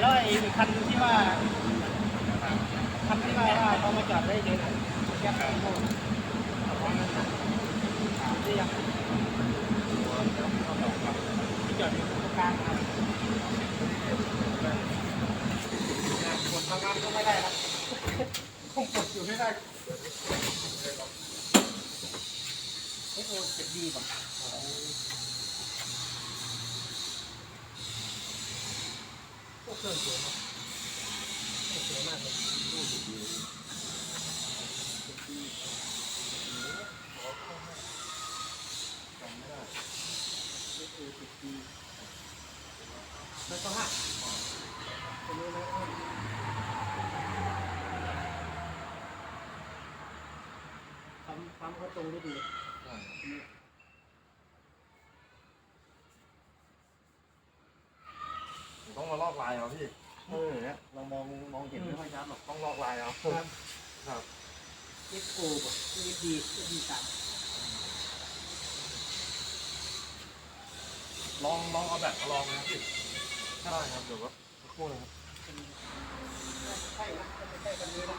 แล้วไอ้คันที่ว่าคันที่ว่าว่าเขามาจอดได้เยอะแค่ไหนโม่เอาของนั้นถามได้ยังที่จอดอยู่ตรงกลางครับกดทำงานก็ไม่ได้ครับคงกดอยู่ไม่ได้เออเจ็บดีป่ะ รื่องสวยมากสวยมากเลยแล้วก็ห้าตัวนี้นะปั๊มปั๊มเขาตรงได้ดี ต้องมาลอกลายเอาพี่เออเนี่ยเรา มองมองเห็นไม่ค่อยชัดหรอกต้องลอกลายเอาครับ ครับเอ็กโอป่ะเอ็กดีเอ็กดีสามลองลองเอาแบบมาลองนะพี่ได้ครับเดี๋ยวก็สักครู่นะครับ ใช่นะใช่กันนี้นะ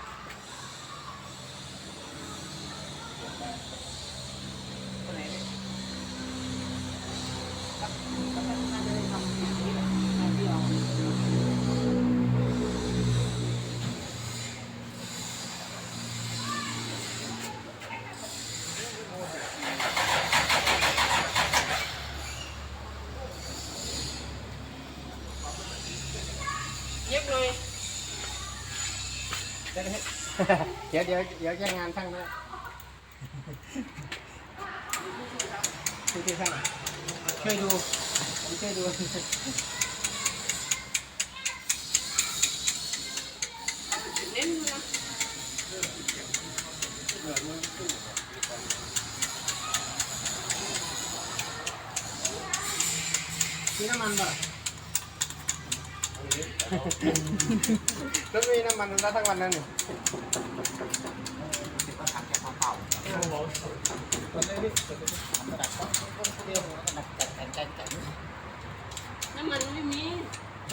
ดี๋ยวเดี๋ยวเดี๋ยวแย่งงานช่างด้วยช่วยดูช่างช่วยดูผมช่วยดูมีน้ำมันป่ะ รถมีน้ำมันแล้วทั้งวันนั้นนี่กดเลยดิกดเลยดิกระดาษก็เดียวกระดาษแข็งแข็งแข็งน้ำมันไม่มี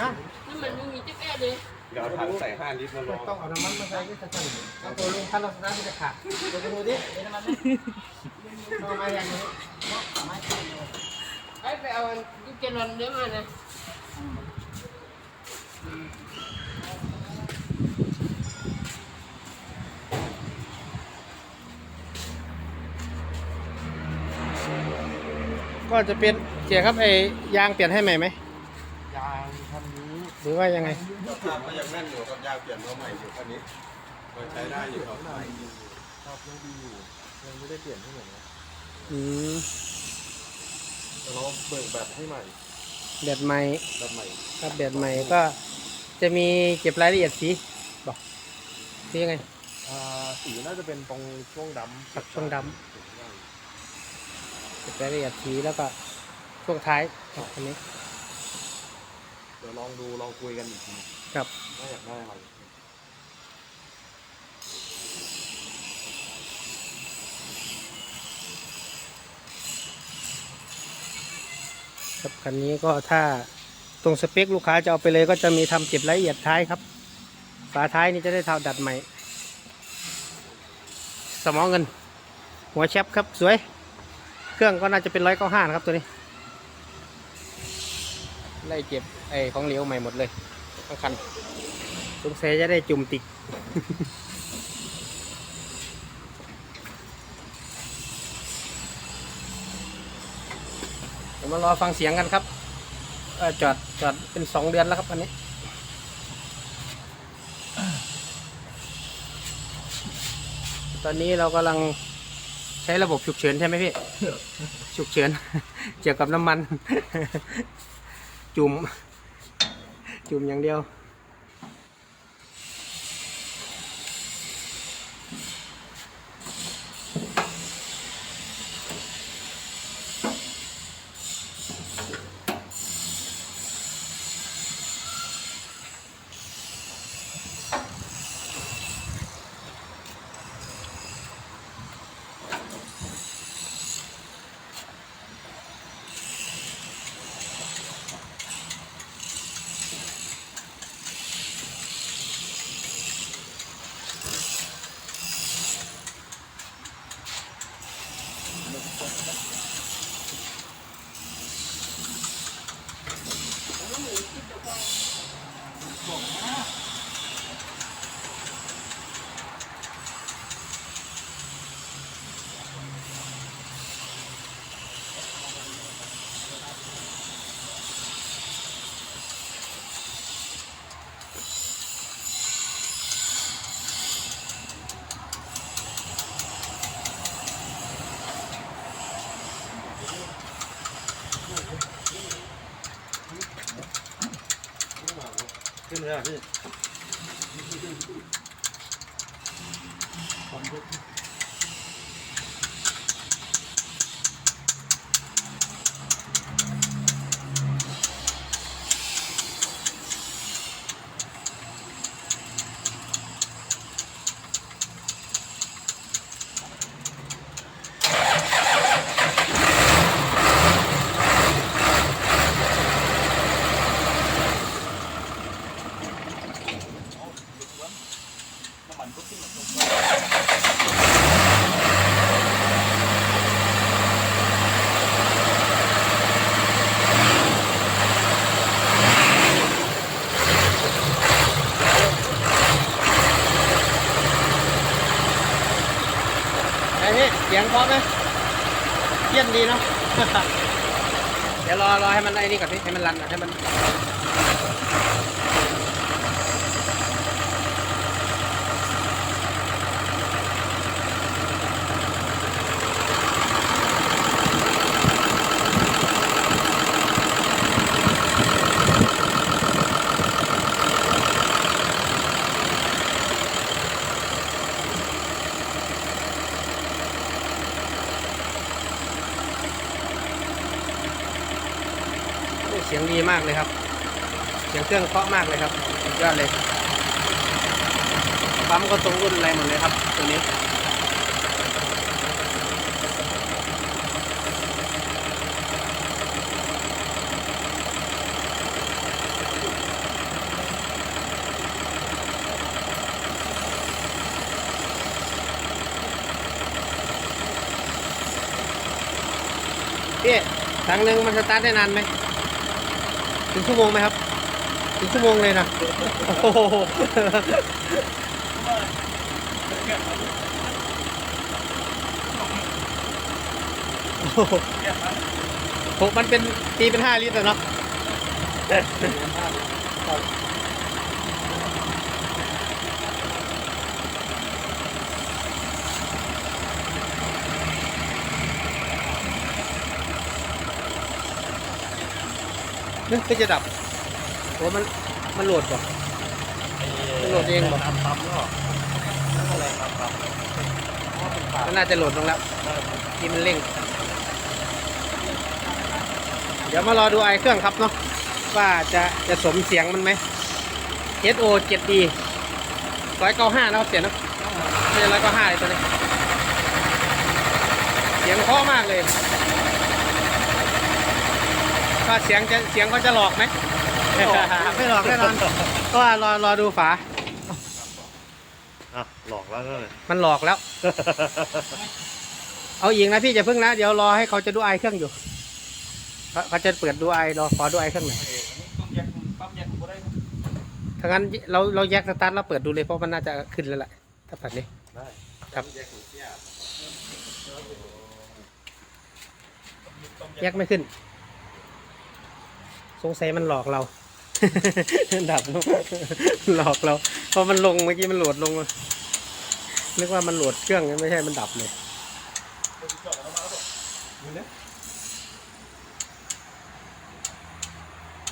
ฮะน้ำมันไม่มีจะแก้เลยเดี๋ยวถังใส่ห้าลิตรมาลองต้องเอาน้ำมันมาใส่ที่จะใส่เอาตัวลุงพันลักษณะที่จะขาดเดี๋ยวไปดูดิเดี๋ยวน้ำมันไหมเอามาอย่างนี้เอามาใส่เลยไปไปเอาลูกแกลลอนเดี๋ยวมานะ ก็จะเป็นเจียครับไอ้ยางเปลี่ยนให้ใหม่ไหมยางคันนี้หรือว่ายังไงสภาพก็ยังแน่นอยู่กับยางเปลี่ยนมาใหม่อยู่คันนี้มันใช้ได้อยู่ครับครับยังดีอยู่ยังไม่ได้เปลี่ยนให้เหมือนนะอืมเดี๋ยวเราเบิกแบบให้ใหม่แบตใหม่แบบใหม่ครับแบตใหม่ก็จะมีเก็บรายละเอียดสีบอกสียังไงอ่าสีน่าจะเป็นตรงช่วงดำครับช่วงดเก็บ รายละเอียดสีแล้วก็ช่วงท้ายครับอันนี้เดี๋ยวลองดูลองคุยกันอีกทีครับว่าอยากได้อะไรครับคันนี้ก็ถ้าตรงสเปคลูกค้าจะเอาไปเลยก็จะมีทำเก็บรายละเอียดท้ายครับฝาท้ายนี่จะได้เทาดัดใหม่ สมองเงิน หัวแชปครับสวย เครื่องก็น่าจะเป็นร้อยเก้าห้านะครับตัวนี้ ไล่เก็บไอ้ของเหลวใหม่หมดเลยทั้งคันสงสัยจะได้จุ่มติกเดี๋ยวมารอฟังเสียงกันครับเอ่อจอดจอดเป็นสองเดือนแล้วครับอันนี้ตอนนี้เรากำลังใช้ระบบฉุกเฉินใช่ไหมพี่ ฉุกเฉินเกี่ยวกับน้ำมัน จุ่ม จุ่มอย่างเดียว เล ยอะพี่ น้ำมันก็ขึ้นมา ไอ้พี่ เสียงเพราะไหมเยี่ยมดีเนาะ เดี๋ยวรอรอให้มันไอ้นี่ก่อนพี่ให้มันรันก่อนให้มันากเลยครับ เสียงเครื่องเพราะมากเลยครับสุดยอดเลยปั๊มก็ตรงรุ่นอะไรหมดเลยครับ ตัวนี้พี่ครั้งหนึ่งมันสตาร์ทได้นานไหม ถึงชั่วโมงไหมครับ ถึงชั่วโมงเลยนะ โอ้โหโอ้โหมันเป็นตีเป็นห้าลิตรอะเนาะ นึกก็จะดับโอ้มันมันโหลดก่อนมันโหลดเองเหรอน้ำปั๊มก็นั่นอะไรน้ำปั๊มอ๋อเป็นปากมันน่าจะโหลดลงแล้วที่มันเร่ง เดี๋ยวมารอดูไอเครื่องครับเนาะว่าจะจะสมเสียงมันไหม SO 7D ร้อยเก้าห้านะครับเสียงนะไม่ใช่ร้อยเก้าห้าเลยตัวนี้ เสียงเพราะมากเลย ว่าเสียงจะเสียงเขาจะหลอกไหมไม่หลอกแน่นอนก็ว่ารอรอดูฝาอะหลอกแล้วเลยมันหลอกแล้ว เอาอีกนะพี่จะพึ่งนะ เดี๋ยวรอให้เขาจะดูไอเครื่องอยู่เขาเขาจะเปิดดูไอรอขอดูไอเครื่องหน่อยต้องแยกปั๊มแยกผมก็ได้ถ้างั้นเราเราแยกสตาร์ทแล้วเปิดดูเลยเพราะมันน่าจะขึ้นแล้วแหละถ้าปัดนี้ได้ครับแยกของเสียแยกไม่ขึ้น สงสัยมันหลอกเรา ดับหลอกเราเพราะมันลงเมื่อกี้มันโหลดลงมานึกว่ามันโหลดเครื่องไม่ใช่มันดับเลย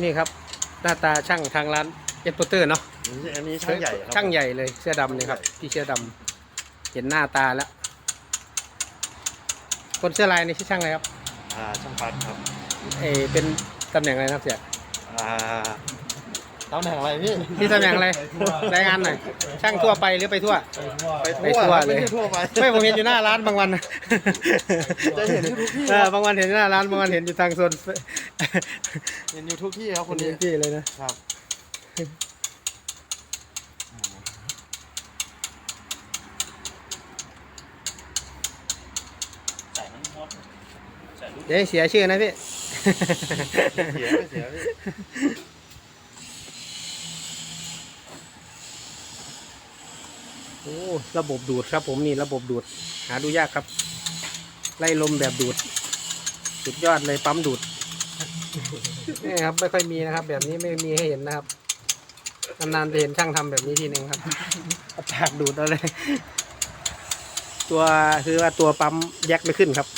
นี่ครับ หน้าตาช่างทางร้านเอสโปเตอร์เนาะอันนี้อันนี้ช่างใหญ่ครับช่างใหญ่เลยเสื้อดำนี่ครับพี่เสื้อดำเห็นหน้าตาแล้วคนเสื้อลายนี่ชื่อช่างอะไรครับ อ่าช่างปัดครับเออเป็น ตำแหน่งอะไรนะครับเสียอ่าตำแหน่งอะไรพี่พี่ตำแหน่งอะไรรายงานหน่อยช่างทั่วไปหรือไปทั่วไปไปทั่วเลย ไม่ใช่ทั่วไปไม่ผมเห็นอยู่หน้าร้านบางวันนะจะเห็นอยู่ทุกที่เออบางวันเห็นอยู่หน้าร้านบางวันเห็นอยู่ทางโซนเห็นอยู่ทุกที่ครับคคนนนี้นี้พี่เลยนะครับใส่มันหมดเดี๋ยวให้เสียชื่อนะพี่ เสียไม่เสียพี่โอ้ระบบดูดครับ ผมนี่ระบบดูด หาดูยากครับ ไล่ลมแบบดูด สุดยอดเลยปั๊มดูดนี่ครับ ไม่ค่อยมีนะครับ แบบนี้ไม่มีให้เห็นนะครับนานๆจะเห็นช่างทำแบบนี้ทีหนึ่งครับเอาปากดูดเอาเลย ตัวคือว่าตัวปั๊มแยกไม่ขึ้นครับ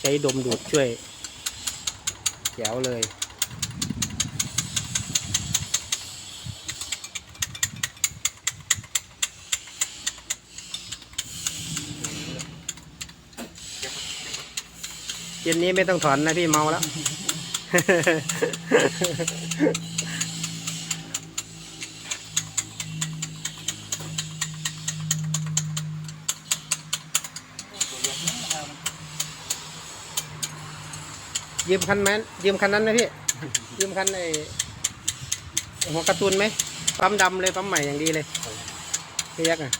ใช้ดมดูดช่วย แจ๋วเลย เย็นนี้ไม่ต้องถอนนะพี่เมาแล้ว ยืมคันแมนยืมคันนั้นไหมพี่ ยืมคันไอหัวการ์ตูนไหมปั๊มดำเลยปั๊มใหม่อย่างดีเลยพี่ยักษ์อะ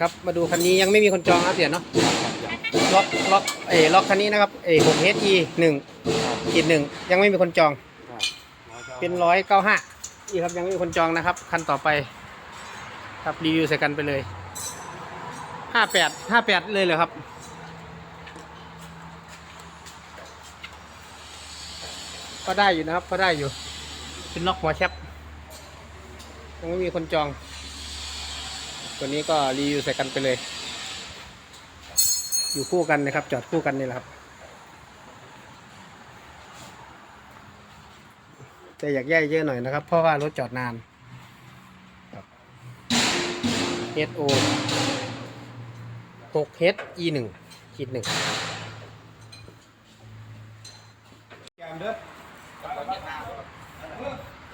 ครับมาดูคันนี้ยังไม่มีคนจองนะเสียเนาะล็อกล็อกเอยล็อกคันนี้นะครับเอยหกเฮดอีหนึ่ง ขีดหนึ่งยังไม่มีคนจอง เป็นร้อยเก้าห้าอีกครับยังไม่มีคนจองนะครับ คันต่อไป ครับรีวิวใส่กันไปเลยห้าแปดห้าแปดเลยเหรอครับก็ได้อยู่นะครับก็ได้อยู่ เป็นล็อกหัวแคปยังไม่มีคนจอง ตัวนี้ก็รีวิวใส่กันไปเลย อยู่คู่กันนะครับ จอดคู่กันนี่แหละครับ แต่อยากแย่เยอะหน่อยนะครับ เพราะว่ารถจอดนาน HO 6 H E 1ขีดหนึ่งแกมเด้อ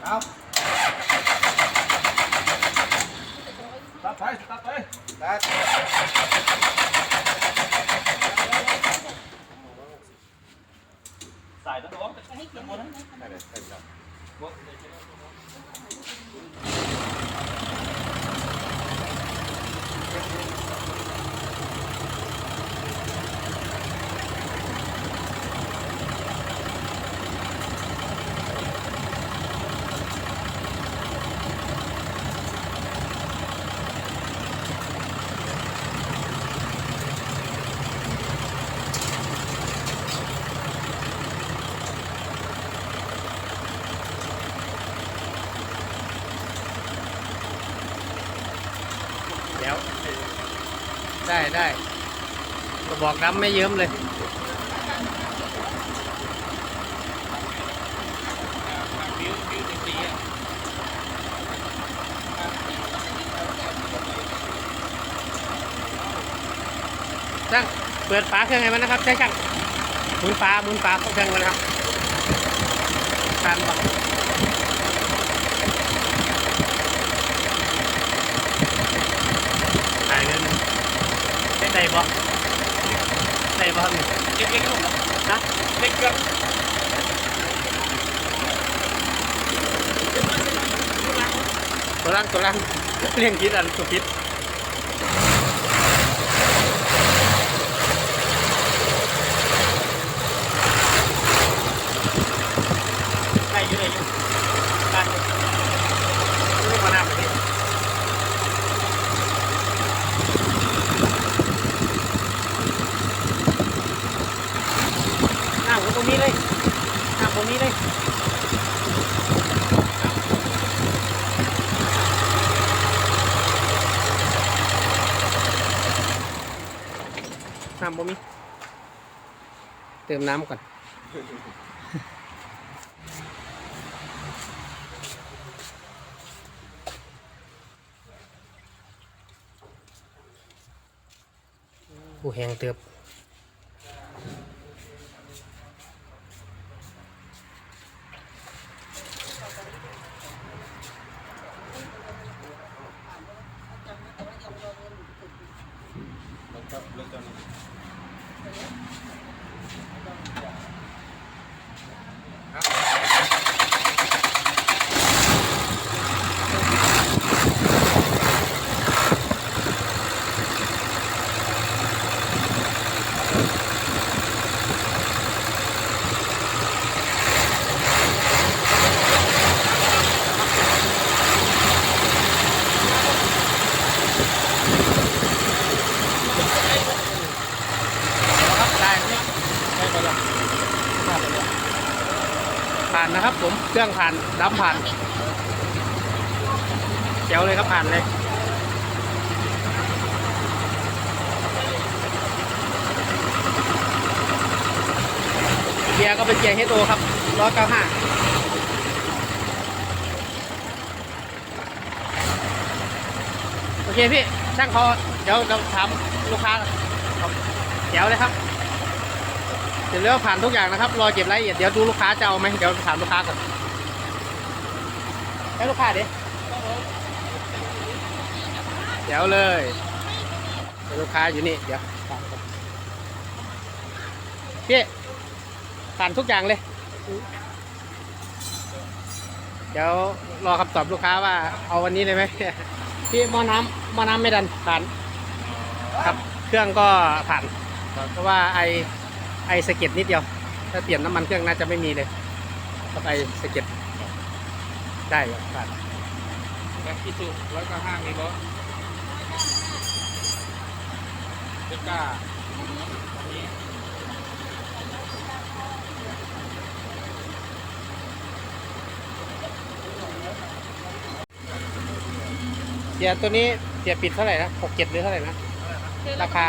เอาตัดไปตัดไปตัดใส่แล้วร้องแต่ให้เกียร์หมดนะ ได้เลยได้ครับ เดี๋ยว ได้ได้กระบอกดำไม่เยิ้มเลย ช่างเปิดฝาเครื่องไงมันนะครับ ใช่ช่างหมุนฝาหมุนฝาเครื่องมันนะครับทานบักถ่ายเงิน ได้ใดบ่ได้บ่ครับนี่เล็กเล็กลูกนะเล็กเกินตัวล่างตัวล่างเลี้ยงคิดอันสุดคิด ดิน้ำบ่มีเติมน้ำก่อน ผู้แหงเติบ ครับได้ไหมได้ไปแล้วผ่านนะค รื่องผ่านดับผ่านเจ๋วเลยครับผ่านเลยเกียร์ก็เป็นเกียร์ HO ครับ195โอเคพี่ช่างเขาเดี๋ยวเราถามลูกค้าก่อนเดี๋ยวเลยครับเดี๋ยวเรื่องผ่านทุกอย่างนะครับ รอเก็บรายละเอียด เดี๋ยวดูลูกค้าจะเอาไหมเดี๋ยวถามลูกค้าก่อน ให้ลูกค้าดิเดี๋ยวเลยลูกค้าอยู่นี่ เดี๋ยวพี่ผ่านทุกอย่างเลย เดี๋ยวรอคำตอบลูกค้าว่าเอาวันนี้เลยไหมพี่มอน้ำมอน้ำไม่ดันผ่าน ครับ เครื่องก็ผ่านเพราะว่าไอไอสะเก็ดนิดเดียว ถ้าเปลี่ยนน้ำมันเครื่องน่าจะไม่มีเลยครับไอสะเก็ด ได้ครับผ่านแบ็คที่สุดร้อยเก้าห้ามีรถเด็กก้าเสียตัวนี้เสียปิดเท่าไหร่นะหกเจ็ดหรือเท่าไหร่นะ ราคา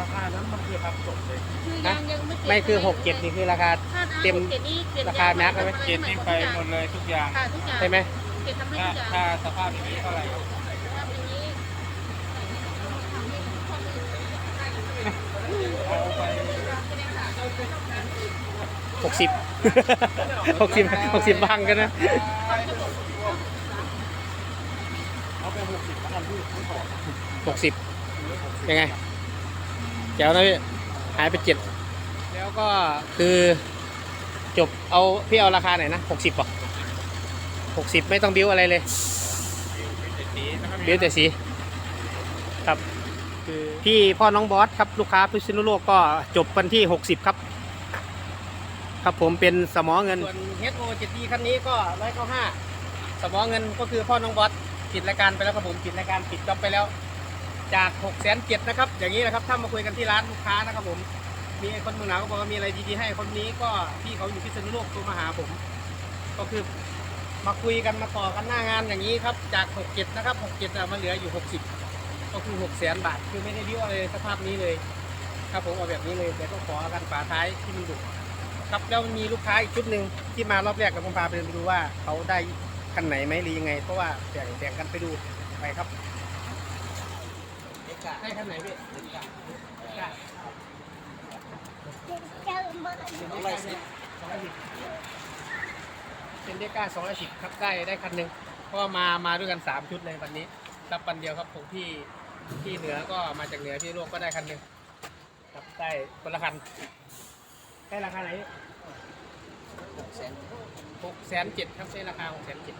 ราคานั้นมันคือทำสดเลยคือยังยังไม่เสร็จไม่คือหกเจ็ดนี่คือราคา ถ้าเต็มเจ็ดนี่เปลี่ยนราคาแม็กซ์ไหมเกณฑ์นี่ไปหมดเลยทุกอย่างค่ะทุกอย่างใช่ไหมเปลี่ยนทำให้ถ้าทุกอย่างถ้าสภาพอย่างนี้เท่าไหร่ถ้าเป็นอย่างนี้เอาไปหกสิบหกสิบหกสิบบางกันนะเอาไปหกสิบพันที่ไม่พอหกสิบยังไง แจ๋วนะพี่หายไปเจ็ดแล้วก็คือจบเอาพี่เอาราคาไหนนะหกสิบป่ะหกสิบไม่ต้องบิ้วอะไรเลยสีแล้วก็มีบิ้วแต่สีครับคือพี่พ่อน้องบอสครับลูกค้าพิษณุโลกก็จบวันที่60ครับ ครับผมเป็นสมอเงินส่วน HO 7D คันนี้ก็195สมอเงินก็คือพ่อน้องบอสปิดรายการไปแล้วครับผมปิดรายการปิดจ็อบไปแล้ว จาก6 0 0 0 0นะครับ อย่างนี้นะครับ ถ้ามาคุยกันที่ร้านลูกค้านะครับผม มีคนเมืองหนาวก็บอกว่ามีอะไรดีๆให้คนนี้ก็พี่เขาอยู่พิษณุโลกโทรมาหาผม ก็คือมาคุยกันมาต่อกันหน้างานอย่างนี้ครับ จาก67นะครับ67อะมาเหลืออยู่ 60 ก็คือ6 0 0 0 0บาท คือไม่ได้บิ้วอะไรสภาพนี้เลย ครับผมเอาแบบนี้เลยแต่ก็ขอกันฝาท้ายที่มันดุครับแล้วมีลูกค้าอีกชุดหนึ่งที่มารอบแรกกับผมพาไปเดินไปดูว่าเขาได้คันไหนไหมหรือยังไง เพราะว่าแบ่งแบ่งกันไปดูไปครับ ได้คันไหนพี่เป็นเดก้าสองร้อยสิบครับได้ได้คันหนึ่งเพราะว่ามามาด้วยกันสามชุดเลยวันนี้รับวันเดียวครับผมที่ที่เหนือก็มาจากเหนือที่โลกก็ได้คันหนึ่งครับได้คนละคันได้ราคาไหนหกแสนหกแสนเจ็ดครับได้ราคาหกแสนเจ็ด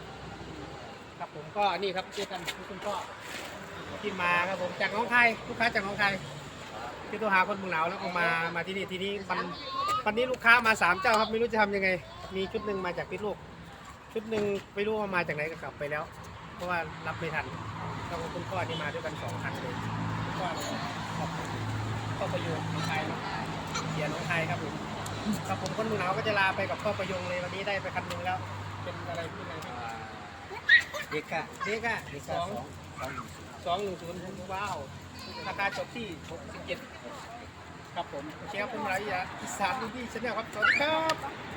ครับผมก็นี่ครับด้วยกันคุณพ่อ ที่มาครับผมจากหน้องคายลูกค้าจากหน้องคายที่ตัวหาคนเมืองหนาวแล้วก็มามาที่นี่ทีนี้วันวันนี้ลูกค้ามาสามเจ้าครับไม่รู้จะทำยังไง มีชุดหนึ่งมาจากพิษณุโลกชุดหนึ่งไม่รู้ว่ามาจากไหนก็กลับไปแล้ว เพราะว่ารับไม่ทันแล้วก็คุณพ่อนี่มาด้วยกันสองคันเลยคุณพ่อครับพ่อประโยชน์น้องไทยเนาะเสียน้องไทยครับผมครับผมคนเมืองหนาวก็จะลาไปกับพ่อประโยงเลยวันนี้ได้ไปคันหนึ่งแล้ว เป็นอะไรพี่อะไรพี่เด็กอะเด็กอะสอง สองหนึ่งศูนย์ว้าว ราคาจบที่หกสิบเจ็ดครับผมโอเคครับผมไรอีสานดีดีชแนลครับ สวัสดีครับ